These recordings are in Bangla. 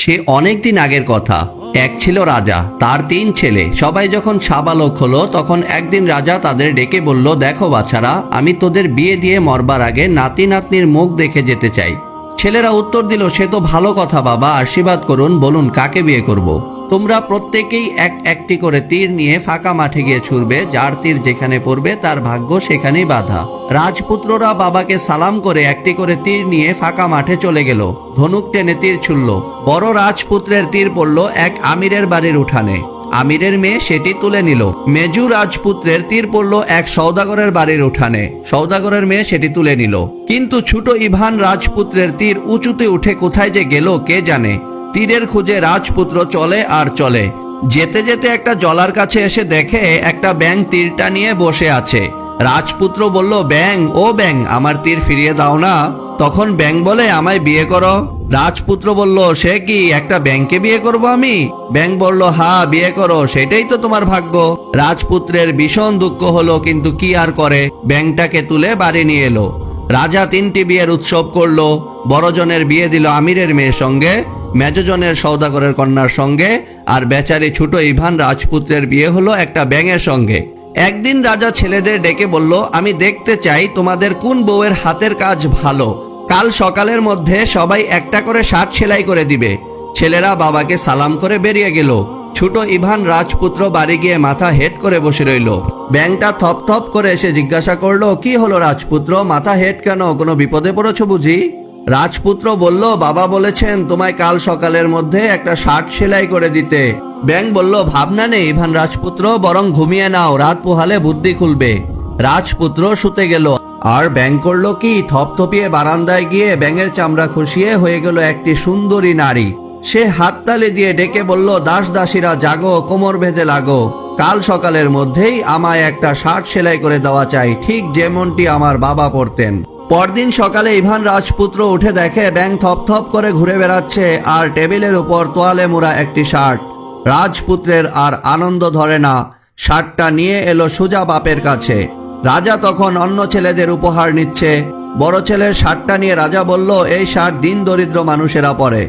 সে অনেকদিন আগের কথা। এক ছিল রাজা, তার তিন ছেলে। সবাই যখন সাবালক হলো, তখন একদিন রাজা তাদের ডেকে বলল, দেখো বাছারা, আমি তোদের বিয়ে দিয়ে মরবার আগে নাতি নাতনির মুখ দেখে যেতে চাই। ছেলেরা উত্তর দিল, সে তো ভালো কথা বাবা, আশীর্বাদ করুন, বলুন কাকে বিয়ে করব। তোমরা প্রত্যেকেই এক একটি করে তীর নিয়ে ফাঁকা মাঠে গিয়ে ছুড়বে, যার তীর যেখানে পড়বে তার ভাগ্য সেখানেই বাধা। রাজপুত্ররা বাবাকে সালাম করে একটি করে তীর নিয়ে ফাঁকা মাঠে চলে গেল। ধনুক টেনে তীর ছুড়ল। বড় রাজপুত্রের তীর পড়ল এক আমিরের বাড়ির উঠানে। আমিরের মেয়ে সেটি তুলে নিল। মেজু রাজপুত্রের তীর পড়ল এক সৌদাগরের বাড়ির উঠানে। সৌদাগরের মেয়ে সেটি তুলে নিল। কিন্তু ছোট ইভান রাজপুত্রের তীর উঁচুতে উঠে কোথায় যে গেল কে জানে। তীরের খুঁজে রাজপুত্র চলে আর চলে। যেতে যেতে একটা জলার কাছে এসে দেখে একটা ব্যাং তীরটা নিয়ে বসে আছে। রাজপুত্র বলল ব্যাং ও ব্যাং আমার তীর ফিরিয়ে দাও না। তখন ব্যাং বলে, আমায় বিয়ে করো। রাজপুত্র বলল, সে কি, একটা ব্যাংকে বিয়ে করব আমি? ব্যাং বলল, হা, বিয়ে করো, সেটাই তো তোমার ভাগ্য। রাজপুত্রের ভীষণ দুঃখ হলো, কিন্তু কি আর করে? ব্যাংটাকে তুলে বাড়ি নিয়ে এলো। রাজা তিনটি বিয়ের উৎসব করল। বড়জনের বিয়ে দিল আমিরের মেয়ের সঙ্গে। মেজজনের সৌদাগরের কন্যার সঙ্গে আর বেচারি ছোট ইভান রাজপুত্রের বিয়ে হলো একটা ব্যাঙের সঙ্গে। একদিন রাজা ছেলেদের ডেকে বলল, আমি দেখতে চাই তোমাদের কোন বউয়ের হাতের কাজ ভালো। কাল সকালের মধ্যে সবাই একটা করে শার্ট সেলাই করে দিবে। ছেলেরা বাবাকে সালাম করে বেরিয়ে গেল। ছোট ইভান রাজপুত্র বাড়ি গিয়ে মাথা হেট করে বসে রইল। ব্যাংটা থপ থপ করে এসে জিজ্ঞাসা করল, কি হলো রাজপুত্র? মাথা হেট কেন? কোনো বিপদে পড়েছো বুঝি? রাজপুত্র বলল, বাবা বলেছেন তোমায় কাল সকালের মধ্যে একটা শার্ট সেলাই করে দিতে। ব্যাং বলল, ভাবনা নেই ইভান রাজপুত্র, বরং ঘুমিয়ে নাও, রাত পোহালে বুদ্ধি খুলবে। রাজপুত্র শুতে গেল। আর ব্যাং করল কি, থপথপিয়ে বারান্দায় গিয়ে ব্যাঙের চামড়া খুশিয়ে হয়ে গেল একটি সুন্দরী নারী। সে হাততালি দিয়ে ডেকে বলল, দাস দাসীরা, জাগো, কোমর বেঁধে লাগো। কাল সকালের মধ্যেই আমায় একটা শার্ট সেলাই করে দেওয়া চাই, ঠিক যেমনটি আমার বাবা পরতেন। পরদিন সকালে ইভান রাজপুত্র উঠে দেখে ব্যাং থপ থপ করে ঘুরে বেড়াচ্ছে আর টেবিলের উপর তোয়ালে মোড়া একটি শার্ট। রাজপুত্রের আর আনন্দ ধরে না। শার্টটা নিয়ে এলো সুজা বাপের কাছে। রাজা তখন অন্য ছেলেদের উপহার নিচ্ছে। বড় ছেলের শার্টটা নিয়ে রাজা বলল, এই শার্ট দিন দরিদ্র মানুষেরা পরে।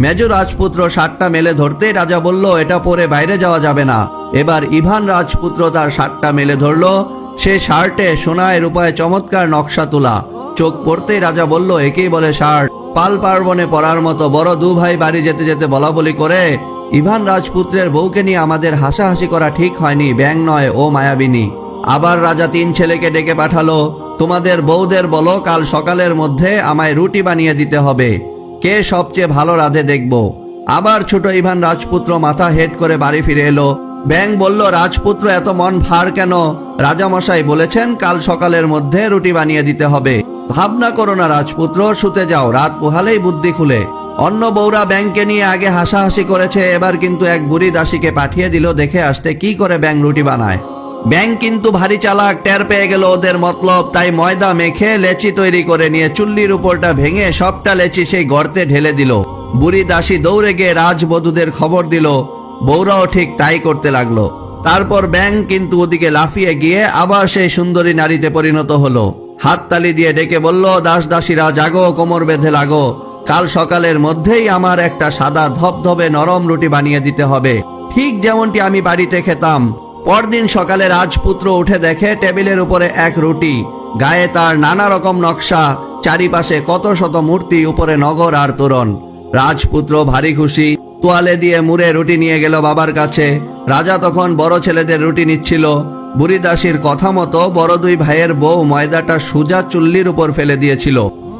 মেজো রাজপুত্র শার্টটা মেলে ধরতেই রাজা বলল, এটা পরে বাইরে যাওয়া যাবে না। এবার ইভান রাজপুত্র তার শার্টটা মেলে ধরলো। সে শার্টে সোনায় রূপায় চমৎকার নকশা তোলা। চোখ পড়তেই রাজা বলল, একেই বলে শার্ট। পাল পার্বণে পড়ার মতো বড় দু ভাই বাড়ি যেতে যেতে বলা বলি করে, ইভান রাজপুত্রের বউকে নিয়ে আমাদের হাসাহাসি করা ঠিক হয়নি ব্যাং নয়, ও মায়াবিনী। আবার রাজা তিন ছেলেকে ডেকে পাঠালো, তোমাদের বউদের বলো, কাল সকালের মধ্যে আমায় রুটি বানিয়ে দিতে হবে। কে সবচেয়ে ভালো রাধে দেখব। আবার ছোট ইভান রাজপুত্র মাথা হেড করে বাড়ি ফিরে এলো ব্যাং বলল, রাজপুত্র, এত মন ভার কেন? রাজামশাই বলেছেন, কাল সকালের মধ্যে রুটি বানিয়ে দিতে হবে। ভাবনা করো না রাজপুত্র, শুতে যাও, রাত পোহালেই বুদ্ধি খুলে। অন্য বউরা ব্যাংকে নিয়ে আগে হাসাহাসি করেছে, এবার কিন্তু এক বুড়ি দাসীকে পাঠিয়ে দিল, দেখে আসতে কি করে ব্যাং রুটি বানায়। ব্যাং কিন্তু ভারী চালাক, টের পেয়ে গেল ওদের মতলব, তাই ময়দা মেখে লেচি তৈরি করে নিয়ে চুল্লির উপরটা ভেঙে সবটা লেচি সেই গর্তে ঢেলে দিল। বুড়ি দাসী দৌড়ে গিয়ে রাজবধূদের খবর দিল বউরাও ঠিক তাই করতে লাগল। তারপর ব্যাং কিন্তু ওদিকে লাফিয়ে গিয়ে আবার সেই সুন্দরী নারীতে পরিণত হলো। হাততালি দিয়ে ডেকে বলল, দাস দাসীরা, জাগো, কোমর বেঁধে লাগো। কাল সকালের মধ্যেই আমার একটা সাদা ধবধবে নরম রুটি বানিয়ে দিতে হবে। ঠিক যেমনটি আমি বাড়িতে খেতাম। পরদিন সকালে রাজপুত্র উঠে দেখে টেবিলের উপরে এক রুটি। গায়ে তার নানা রকম নকশা, চারিপাশে কত শত মূর্তি, উপরে নগর আর তোরণ। রাজপুত্র ভারী খুশি তোয়ালে দিয়ে মুড়ে রুটি নিয়ে গেল বাবার কাছে। রাজা তখন বড় ছেলেদের রুটি নিচ্ছিল। বুড়ি দাসীর কথা মতো বড় দুই ভাইয়ের বউ ময়দাটা সুজা চুল্লির উপর ফেলে দিয়েছিল।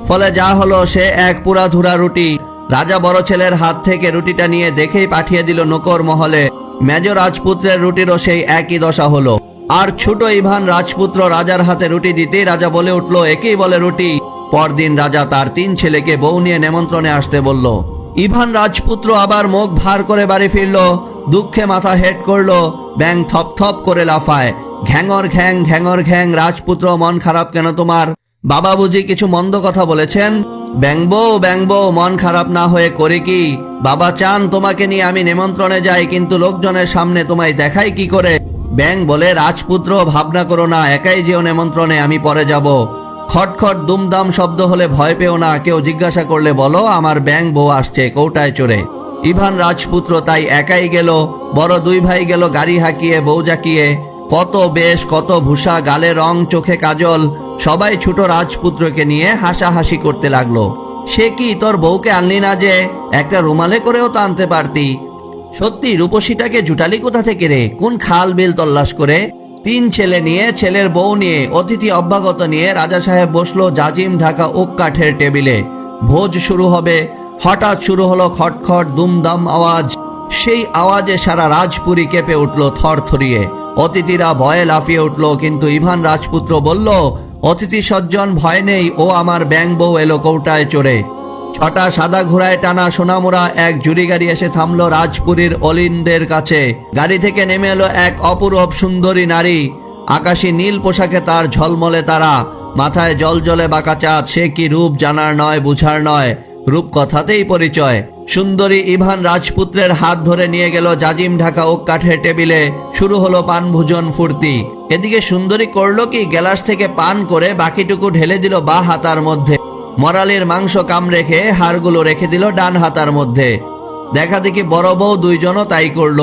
ফলে যা হলো সে এক পুরা ধুরা রুটি। রাজা বড় ছেলের হাত থেকে রুটিটা নিয়ে দেখেই পাঠিয়ে দিল নকর মহলে। মেজ রাজপুত্রের রুটিরও সেই একই দশা হলো। আর ছোট ইভান রাজপুত্র রাজার হাতে রুটি দিতেই রাজা বলে উঠল, একেই বলে রুটি। পরদিন রাজা তার তিন ছেলেকে বউ নিয়ে নেমন্ত্রণে আসতে বলল ইভান রাজপুত্র আবার মুখ ভার করে বাড়ি ফিরল, দুঃখে মাথা হেড করল, ব্যাং থপ থপ করে লাফায়। ঘ্যাঙর ঘ্যাং ঘ্যাঙর ঘ্যাং, রাজপুত্র, মন খারাপ কেন তোমার? বাবা বুঝি কিছু মন্দ কথা বলেছেন? ব্যাংবো ব্যাংবো মন খারাপ না হয়ে করে কি? বাবা চান তোমাকে নিয়ে আমি নিমন্ত্রণে যাই, কিন্তু লোকজনের সামনে তোমায় দেখাই কি করে? ব্যাং বলে, রাজপুত্র, ভাবনা করো না, একাই যেও নিমন্ত্রণে, আমি পরে যাব। খটখট দুমদাম শব্দ হলে ভয় পেও না, কেউ জিজ্ঞাসা করলে বলো, আমার ব্যাং বউ আসছে কৌটায় চড়ে। ইভান রাজপুত্র তাই একাই গেল, বড় দুই ভাই গেল গাড়ি হাঁকিয়ে, বউ জাকিয়ে। কত বেশ, কত ভূষা, গালে রং, চোখে কাজল, সবাই ছোট রাজপুত্রকে নিয়ে হাসাহাসি করতে লাগল। সে কি তোর বউকে আনলি না যে, একটা রুমালে করেও তো আনতে পারতি? সত্যি রূপসীটাকে জুটালি কোথা থেকে রে? কোন খাল বিল তল্লাশ করে? তিন ছেলে নিয়ে, ছেলের বউ নিয়ে, অতিথি অভ্যাগত নিয়ে রাজা সাহেব বসল জাজিম ঢাকা ওক কাঠের টেবিলে। ভোজ শুরু হবে, হঠাৎ শুরু হলো খটখট, দুমদাম আওয়াজ। সেই আওয়াজে সারা রাজপুরী কেঁপে উঠল থরথরিয়ে অতিথিরা ভয়ে লাফিয়ে উঠল, কিন্তু ইভান রাজপুত্র বলল, অতিথি সজ্জন, ভয় নেই, ও আমার ব্যাং বউ এলো কৌটায় চড়ে। ছটা সাদা ঘোড়ায় টানা সোনামুরা এক জুরি গাড়ি এসে থামলো রাজপুরীর অলিন্দের কাছে। গাড়ি থেকে নেমে এলো এক অপূরব সুন্দরী নারী। আকাশী নীল পোশাকে তার ঝলমলে তারা। মাথায় জল জলে বাঁকা চাঁদ, সে কি রূপ জানার নয়, বুঝার নয়। রূপ কথাতেই পরিচয়। সুন্দরী ইভান রাজপুত্রের হাত ধরে নিয়ে গেল জাজিম ঢাকা ও কাঠের টেবিলে। শুরু হলো পানভোজন ফুর্তি। এদিকে সুন্দরী করল কি, গ্যালাস থেকে পান করে বাকিটুকু ঢেলে দিল বা হাতার মধ্যে। মরালের মাংস কাম রেখে হাড়গুলো রেখে দিল ডান হাতার মধ্যে। দেখা দেখি বড় বউ দুইজনও তাই করল।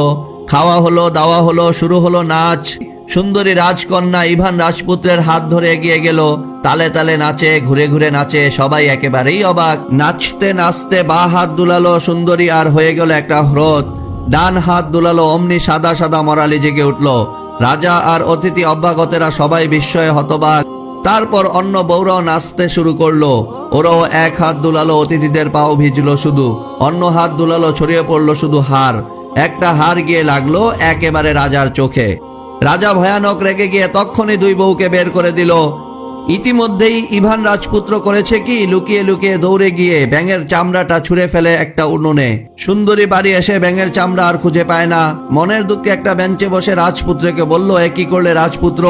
খাওয়া হলো, দাওয়া হলো, শুরু হলো নাচ। সুন্দরী রাজকন্যা ইভান রাজপুত্রের হাত ধরে এগিয়ে গেল। তালে তালে নাচে, ঘুরে ঘুরে নাচে, সবাই একেবারেই অবাক। নাচতে নাচতে বা হাত দুলালো সুন্দরী আর হয়ে গেল একটা হ্রদ। ডান হাত দুলালো অমনি সাদা সাদা মরালি জেগে উঠল। রাজা আর অতিথি অভ্যাগতেরা সবাই বিস্ময়ে হতবাক। তারপর অন্য বউরাও নাচতে শুরু করল। ওরাও এক হাত দুলালো অতিথিদের পাও ভিজলো শুধু, অন্য হাত দুলালো ছড়িয়ে পড়ল শুধু হার। একটা হার গিয়ে লাগল একেবারে রাজার চোখে। রাজা ভয়ানক রেগে গিয়ে তক্ষণি দুই বউকে বের করে দিল। ইতিমধ্যেই ইভান রাজপুত্র করেছে কি, লুকিয়ে লুকিয়ে দৌড়ে গিয়ে ব্যাঙের চামড়াটা ছুঁড়ে ফেলে একটা উনুনে। সুন্দরী বাড়ি এসে ব্যাঙের চামড়া আর খুঁজে পায় না। মনের দুঃখে একটা বেঞ্চে বসে রাজপুত্রকে বলল, এ কি করলে রাজপুত্র?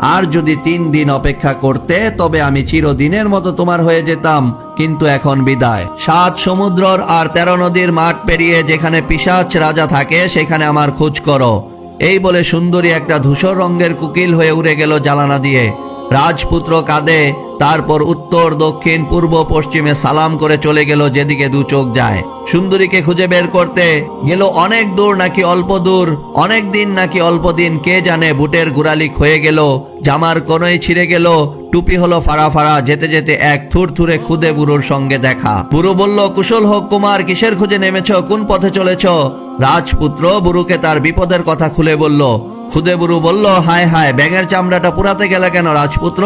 আর যদি তিন দিন অপেক্ষা করতে, তবে আমি চিরদিনের মতো তোমার হয়ে যেতাম, কিন্তু এখন বিদায়। সাত সমুদ্রর আর তেরো নদীর মাঠ পেরিয়ে যেখানে পিসাচ রাজা থাকে, সেখানে আমার খোঁজ করো। এই বলে সুন্দরী একটা ধূসর রঙের কুকিল হয়ে উড়ে গেল জ্বালানা দিয়ে। রাজপুত্র কাঁদে, তারপর উত্তর, দক্ষিণ, পূর্ব, পশ্চিমে সালাম করে চলে গেল যেদিকে দু চোখ যায়। সুন্দরীকে খুঁজে বের করতে গেল অনেক দূর নাকি অল্প দূর, অনেক দিন নাকি অল্প দিন, কে জানে, বুটের গুড়ালিক হয়ে গেল জামার কোনোই ছিঁড়ে গেল, টুপি হলো ফাড়া ফাড়া, যেতে যেতে এক থুর থুরে খুদে বুড়োর সঙ্গে দেখা। বুড়ো বলল, কুশল হোক কুমার, কিসের খুঁজে নেমেছ, কোন পথে চলেছ? রাজপুত্র বুড়ুকে তার বিপদের কথা খুলে বলল, খুদে বুড়ু বলল, হায় হায়, ব্যাঙের চামড়াটা পুরাতে গেলে কেন রাজপুত্র?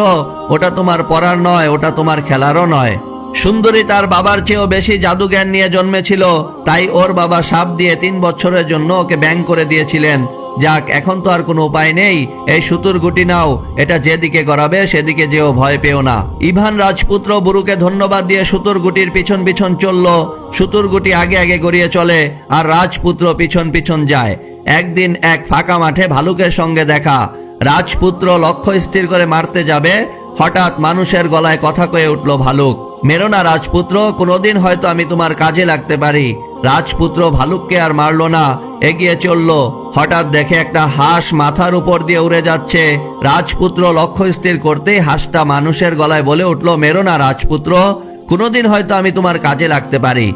ওটা তোমার পরার নয়, ওটা তোমার খেলারও নয়। সুন্দরী তার বাবার চেয়েও বেশি জাদুজ্ঞান নিয়ে জন্মেছিল, তাই ওর বাবা সাপ দিয়ে তিন বছরের জন্য ওকে ব্যাং করে দিয়েছিলেন। যাক, এখন তো আর কোনো উপায় নেই। এই সুতুর গুটি নাও, এটা যেদিকে গড়াবে সেদিকে যেও ভয় পেও না। ইভান রাজপুত্র বুরুকে ধন্যবাদ দিয়ে সুতুর গুটির পিছন পিছন চলল। সুতুর গুটি আগে আগে গড়িয়ে চলে আর রাজপুত্র পিছন পিছন যায়। একদিন এক ফাঁকা মাঠে ভালুকের সঙ্গে দেখা। রাজপুত্র লক্ষ্য স্থির করে মারতে যাবে। হঠাৎ মানুষের গলায় কথা কয়ে উঠল ভালুক। মেরো না রাজপুত্র, কোনোদিন হয়তো আমি তোমার কাজে লাগতে পারি। রাজপুত্র ভালুককে আর মারলো না, এগিয়ে চলল। হঠাৎ দেখে একটা হাঁস মাথার উপর দিয়ে উড়ে যাচ্ছে। রাজপুত্র লক্ষ্য স্থির করতেই হাঁসটা মানুষের গলায় বলে উঠল, মেরো না রাজপুত্র, কোনোদিন হয়তো আমি তোমার কাজে লাগতে পারি।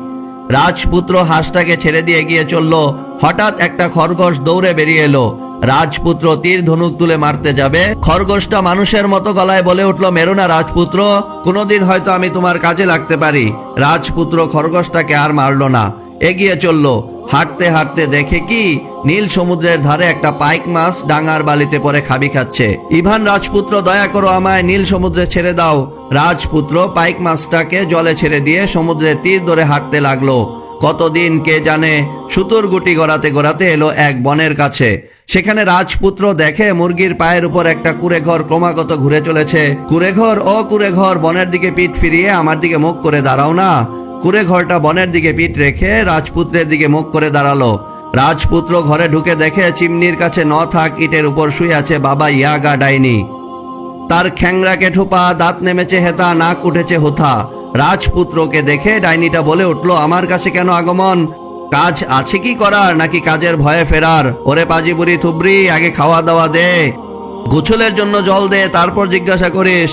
রাজপুত্র হাঁসটাকে ছেড়ে দিয়ে এগিয়ে চলল। হঠাৎ একটা খরগোশ দৌড়ে বেরিয়ে এলো। রাজপুত্র তীর ধনুক তুলে মারতে যাবে। খরগোশটা মানুষের মতো গলায় বলে উঠল, মেরো না রাজপুত্র, কোনোদিন হয়তো আমি তোমার কাজে লাগতে পারি। রাজপুত্র খরগোশটাকে আর মারলো না। এগিয়ে চলল। হাঁটতে হাঁটতে দেখে কি, নীল সমুদ্রের ধারে একটা পাইক মাছ ডাঙার বালিতে পরে খাবি খাচ্ছে। ইভান, রাজপুত্র, দয়া করো আমায় নীল সমুদ্রে ছেড়ে দাও। রাজপুত্র পাইক মাছটাকে জলে ছেড়ে দিয়ে সমুদ্রের তীর ধরে হাঁটতে লাগল। কতদিন কে জানে, সুতোর গুটি গড়াতে গড়াতে এলো এক বনের কাছে। সেখানে রাজপুত্র দেখে মুরগির পায়ের উপর একটা কুড়ে ঘর ক্রমাগত ঘুরে চলেছে। কুড়ে ঘর ও কুড়ে ঘর বনের দিকে পিঠ ফিরিয়ে আমার দিকে মুখ করে দাঁড়াও না। কুড়ে ঘরটা বনের দিকে পিঠ রেখে রাজপুত্রের দিকে মুখ করে দাঁড়াল। রাজপুত্র ঘরে ঢুকে দেখে চিমনির কাছে ন থাক ইটের উপর শুয়ে আছে বাবা ইয়াগা ডাইনি। তার খ্যাংরাকে ঠোপা, দাঁত নেমেছে হেতা, নাক উঠেছে হোথা। রাজপুত্রকে দেখে ডাইনিটা বলে উঠল, আমার কাছে কেন আগমন? কাজ আছে কি করার নাকি কাজের ভয়ে ফেরার? ওরে পাজিবুরি থুবরি আগে খাওয়া দাওয়া দে। গোছলের জন্য জল দে, তারপর জিজ্ঞাসা করিস।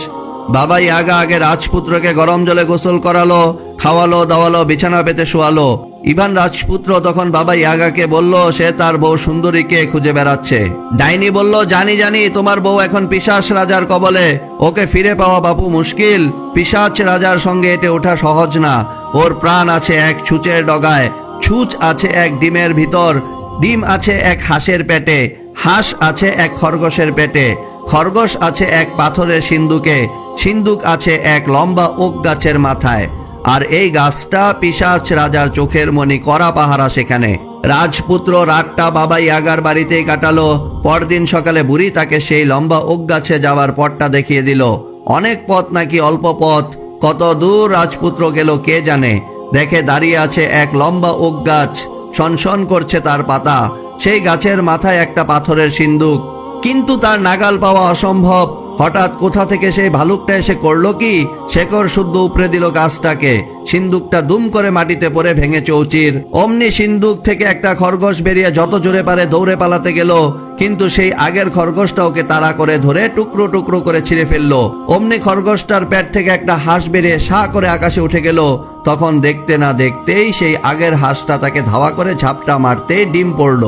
বাবাই আগা আগে রাজপুত্রকে গরম জলে গোসল করালো, খাওয়ালো, দাওয়ালো, বিছানা পেতে শোয়ালো। ইভান রাজপুত্র তখন বাবা ইয়াগাকে বলল, সে তার বউ সুন্দরীকে খুঁজে বেড়াচ্ছে। ডাইনি বলল, জানি জানি, তোমার বউ এখন পিশাচ রাজার কবলে। ওকে ফিরে পাওয়া বাপু মুশকিল। পিশাচ রাজার সঙ্গে এটে ওঠা সহজ না। ওর প্রাণ আছে এক ছুঁচের ডগায়। ছুঁচ আছে এক ডিমের ভিতর, ডিম আছে এক হাঁসের পেটে, হাঁস আছে এক খরগোশের পেটে, খরগোশ আছে এক পাথরের সিন্দুকে সিন্দুক আছে এক লম্বা ওক গাছের মাথায়। আর এই গাছটা পিশাচ রাজার চোখের মনি করা পাহারা সেখানে। রাজপুত্র রাতটা বাবাই আগার বাড়িতেই কাটালো। পরদিন সকালে বুড়ি তাকে সেই লম্বা ওক গাছে যাওয়ার পথটা দেখিয়ে দিল। অনেক পথ নাকি অল্প পথ, কত দূর রাজপুত্র গেল কে জানে। দেখে দাঁড়িয়ে আছে এক লম্বা ওক গাছ। সনসন করছে তার পাতা। সেই গাছের মাথায় একটা পাথরের সিন্দুক। কিন্তু তার নাগাল পাওয়া অসম্ভব। হঠাৎ কোথা থেকে সেই ভালুকটা এসে করল কি? শেকড় শুদ্ধ উপরে দিল গাছটাকে। সিন্দুকটা দুম করে মাটিতে পড়ে ভেঙে চৌচির। অমনি সিন্দুক থেকে একটা খরগোশ বেরিয়ে যত জোরে পারে দৌড়ে পালাতে গেল। কিন্তু সেই আগের খরগোশটা ওকে তাড়া করে ধরে টুকরো টুকরো করে ছিঁড়ে ফেলল। অমনি খরগোশটার পেট থেকে একটা হাঁস বেরিয়ে সা করে আকাশে উঠে গেল। তখন দেখতে না দেখতেই সেই আগের হাঁসটা তাকে ধাওয়া করে ঝাপটা মারতেই ডিম পড়ল।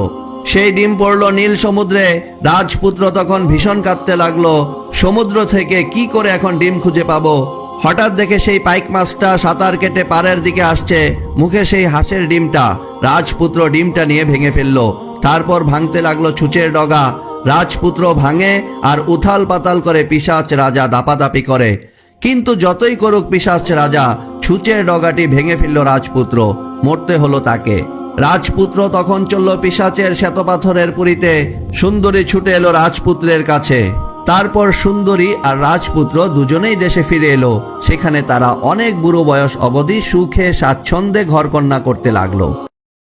সেই ডিম পড়ল নীল সমুদ্রে। রাজপুত্র তখন ভীষণ কাঁদতে লাগল। সমুদ্র থেকে কি করে এখন ডিম খুঁজে পাবো? হঠাৎ দেখে সেই পাইক মাছটা সাঁতার কেটে পাড়ের দিকে আসছে। মুখে সেই হাঁসের ডিমটা। রাজপুত্র ডিমটা নিয়ে ভেঙে ফেলল। তারপর ভাঙতে লাগল ছুঁচের ডগা। রাজপুত্র ভাঙে আর উথাল পাতাল করে পিসাচ রাজা দাপাদাপি করে। কিন্তু যতই করুক পিসাচ রাজা, ছুঁচের ডগাটি ভেঙে ফেলল রাজপুত্র। মরতে হলো তাকে। রাজপুত্র তখন চলল পিসাচের শ্বেতপাথরের পুরীতে। সুন্দরী ছুটে এলো রাজপুত্রের কাছে। তারপর সুন্দরী আর রাজপুত্র দুজনেই দেশে ফিরে এলো। সেখানে তারা অনেক বুড়ো বয়স অবধি সুখে স্বাচ্ছন্দ্যে ঘরকন্যা করতে লাগল।